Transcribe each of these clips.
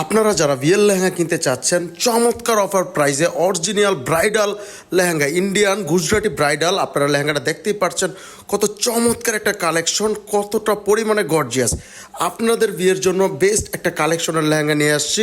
আপনারা যারা বিয়ের লেহেঙ্গা কিনতে চাচ্ছেন, চমৎকার অফার প্রাইসে original bridal lehenga Indian Gujarati bridal আপনারা লেহেঙ্গাটা দেখতেই পাচ্ছেন কত চমৎকার একটা কালেকশন কতটা পরিমাণে গর্জিয়াস আপনাদের বিয়ের জন্য বেস্ট একটা কালেকশনের লেহেঙ্গা নিয়ে আসছি।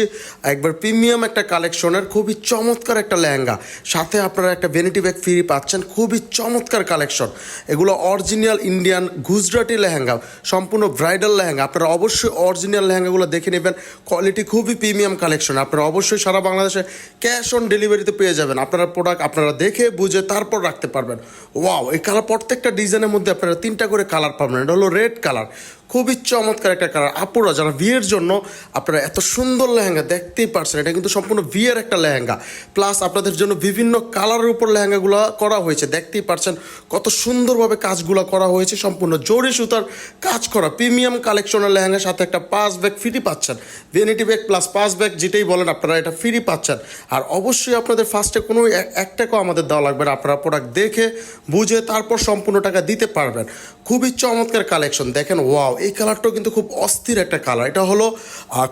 একবার প্রিমিয়াম একটা কালেকশনের খুবই চমৎকার একটা লেহেঙ্গা। সাথে আপনারা একটা ভ্যানিটি ব্যাগ ফ্রি পাচ্ছেন, খুবই চমৎকার কালেকশন এগুলো অরিজিনাল ইন্ডিয়ান গুজরাটি লেহেঙ্গা, সম্পূর্ণ ব্রাইডাল লেহেঙ্গা। আপনারা অবশ্যই অরিজিনাল লেহেঙ্গাগুলো দেখে নেবেন কোয়ালিটি খুবই প্রিমিয়াম কালেকশন। আপনারা অবশ্যই সারা বাংলাদেশে ক্যাশ অন ডেলিভারিতে পেয়ে যাবেন। আপনারা প্রোডাক্ট আপনারা দেখে, বুঝে, তারপর রাখতে পারবেন। ওয়াও এই কালার প্রত্যেকটা ডিজাইনের মধ্যে আপনারা তিনটা করে কালার পাবেন। এটা হলো রেড কালার খুবই চমৎকার একটা কালার আপুরা, যারা বিয়ের জন্য আপনারা এত সুন্দর লেহেঙ্গা দেখতেই পারছেন, এটা কিন্তু সম্পূর্ণ বিয়ের একটা লেহেঙ্গা। প্লাস আপনাদের জন্য বিভিন্ন কালারের উপর লেহেঙ্গাগুলো করা হয়েছে, দেখতেই পারছেন কত সুন্দরভাবে কাজগুলো করা হয়েছে, সম্পূর্ণ জরি সুতার কাজ করা। প্রিমিয়াম কালেকশনের লেহেঙ্গার সাথে একটা পাঁচ ব্যাগ ফ্রি পাচ্ছেন। ভেনিটি ব্যাগ প্লাস পাঁচ ব্যাগ যেটাই বলেন, আপনারা এটা ফ্রি পাচ্ছেন। আর অবশ্যই আপনাদের ফার্স্টে কোনো এক- টাকাও আমাদের দেওয়া লাগবে না, আপনারা প্রোডাক্ট দেখে, বুঝে তারপর সম্পূর্ণ টাকা দিতে পারবেন। খুবই চমৎকার কালেকশন দেখেন ওয়াও এই কালারটাও কিন্তু খুব অস্থির একটা কালার। এটা হলো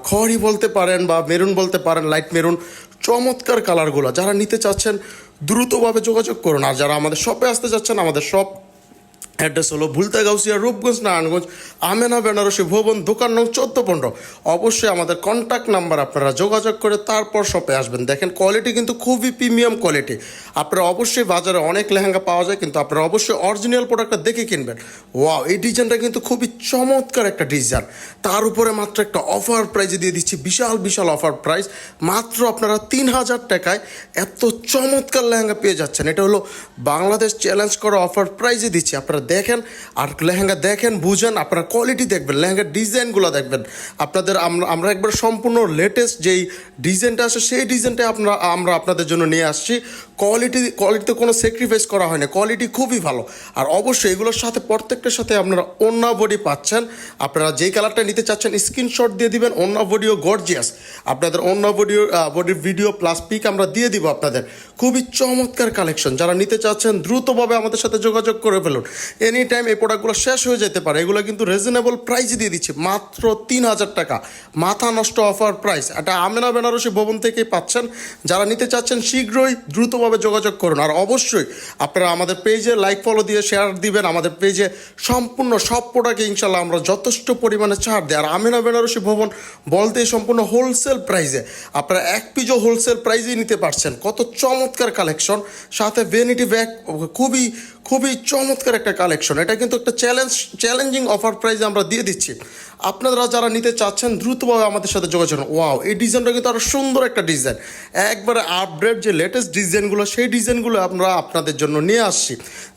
খড়ি বলতে পারেন বা মেরুন বলতে পারেন লাইট মেরুন। চমৎকার কালারগুলো। যারা নিতে চাচ্ছেন, দ্রুতভাবে যোগাযোগ করুন। আর যারা আমাদের শপে আসতে চাচ্ছেন, আমাদের শপ অ্যাড্রেস হলো ভুলতা গাউসিয়া রূপগঞ্জ, নারায়ণগঞ্জ, আমেনা, বেনারসি, ভবন, দোকান নং চোদ্দ পনেরো। অবশ্যই আমাদের কন্ট্যাক্ট নাম্বার আপনারা যোগাযোগ করে তারপর শপে আসবেন। দেখেন কোয়ালিটি কিন্তু খুবই প্রিমিয়াম কোয়ালিটি আপনারা অবশ্যই বাজারে অনেক লেহেঙ্গা পাওয়া যায়, কিন্তু আপনারা অবশ্যই অরিজিনাল প্রোডাক্টটা দেখে কিনবেন। ওয়াও এই ডিজাইনটা কিন্তু খুবই চমৎকার একটা ডিজাইন তার উপরে মাত্র একটা অফার প্রাইজে দিয়ে দিচ্ছি, বিশাল বিশাল অফার প্রাইস মাত্র আপনারা তিন হাজার টাকায় এত চমৎকার লেহেঙ্গা পেয়ে যাচ্ছেন। এটা হলো বাংলাদেশ চ্যালেঞ্জ করা অফার প্রাইজে দিচ্ছি। আপনারা দেখেন আর লেহেঙ্গা দেখেন, বুঝেন, আপনার কোয়ালিটি দেখবেন লেহেঙ্গার ডিজাইনগুলো দেখবেন। আপনাদের আমরা আমরা একবার সম্পূর্ণ লেটেস্ট যেই ডিজাইনটা আছে, সেই ডিজাইনটা আপনারা আমরা আপনাদের জন্য নিয়ে আসছি। কোয়ালিটি কোয়ালিটিতে কোনো স্যাক্রিফাইস করা হয় না কোয়ালিটি খুবই ভালো। আর অবশ্যই এগুলোর সাথে, প্রত্যেকটার সাথে আপনারা অন্য বডি পাচ্ছেন। আপনারা যেই কালারটা নিতে চাচ্ছেন স্ক্রিনশট দিয়ে দিবেন, অন্য বডিও গর্জিয়াস আপনাদের অন্য বডিও বডির ভিডিও প্লাস পিক আমরা দিয়ে দিব আপনাদের। খুবই চমৎকার কালেকশন যারা নিতে চাচ্ছেন, দ্রুতভাবে আমাদের সাথে যোগাযোগ করে ফেলুন। এনি টাইম এই প্রোডাক্টগুলো শেষ হয়ে যেতে পারে, এগুলো কিন্তু রিজনেবল প্রাইস দিয়ে দিচ্ছে, মাত্র তিন হাজার টাকা। মাথা নষ্ট অফার প্রাইস এটা আমেনা বেনারসি ভবন থেকেই পাচ্ছেন। যারা নিতে চাচ্ছেন, শীঘ্রই দ্রুতভাবে যোগাযোগ করুন। আর অবশ্যই আপনারা আমাদের পেজে লাইক ফলো দিয়ে শেয়ার দিবেন। আমাদের পেজে সম্পূর্ণ সব প্রোডাক্টে ইনশাল্লাহ আমরা যথেষ্ট পরিমাণে ছাড় দিই। আর আমিনা বেনারসি ভবন বলতে সম্পূর্ণ হোলসেল প্রাইজে আপনারা এক পিজও হোলসেল প্রাইজেই নিতে পারছেন। কত চমৎকার কালেকশন সাথে ভেনিটি ব্যাগ খুবই খুবই চমৎকার একটা কালেকশন এটা কিন্তু একটা চ্যালেঞ্জ চ্যালেঞ্জিং অফার প্রাইজে আমরা দিয়ে দিচ্ছি। আপনারা যারা নিতে চাচ্ছেন, দ্রুতভাবে আমাদের সাথে যোগাযোগ ওয়াও এই ডিজাইনটা কিন্তু আরও সুন্দর একটা ডিজাইন একবারে আপডেট যে লেটেস্ট ডিজাইনগুলো সেই ডিজাইনগুলো আমরা আপনাদের জন্য নিয়ে আসছি।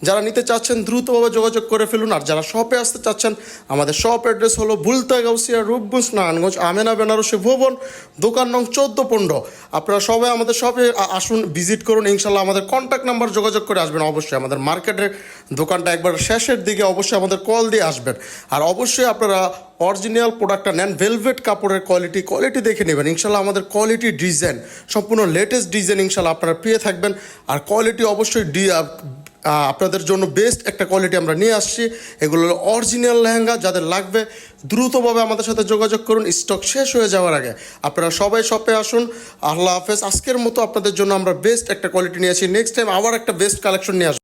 যারা নিতে চাচ্ছেন, দ্রুতভাবে যোগাযোগ করে ফেলুন। আর যারা শপে আসতে চাচ্ছেন, আমাদের শপ অ্যাড্রেস হলো বুলতা গাউসিয়া রূপগঞ্জ, নারায়ণগঞ্জ, আমেনা, বেনারসি ভবন, দোকান নং চোদ্দ পনেরো। আপনারা সবাই আমাদের শপে আসুন ভিজিট করুন। ইনশাল্লাহ আমাদের কন্ট্যাক্ট নাম্বার যোগাযোগ করে আসবেন। অবশ্যই আমাদের মার্কেটের দোকানটা একবার শেষের দিকে অবশ্যই আমাদের কল দিয়ে আসবেন। আর অবশ্যই আপনারা অরিজিনাল প্রোডাক্টটা নেন ভেলভেট কাপড়ের কোয়ালিটি কোয়ালিটি দেখে নেবেন। ইনশাল্লাহ আমাদের কোয়ালিটি ডিজাইন সম্পূর্ণ লেটেস্ট ডিজাইন ইনশাল্লাহ আপনারা পেয়ে থাকবেন। আর কোয়ালিটি অবশ্যই ডি আপনাদের জন্য বেস্ট একটা কোয়ালিটি আমরা নিয়ে আসছি। এগুলো হলো অরিজিনাল লেহেঙ্গা, যাদের লাগবে দ্রুতভাবে আমাদের সাথে যোগাযোগ করুন। স্টক শেষ হয়ে যাওয়ার আগে আপনারা সবাই শপে আসুন। আল্লাহ হাফেজ। আজকের মতো আপনাদের জন্য আমরা বেস্ট একটা কোয়ালিটি নিয়ে আসি। নেক্সট টাইম আবার একটা বেস্ট কালেকশন নিয়ে আসব।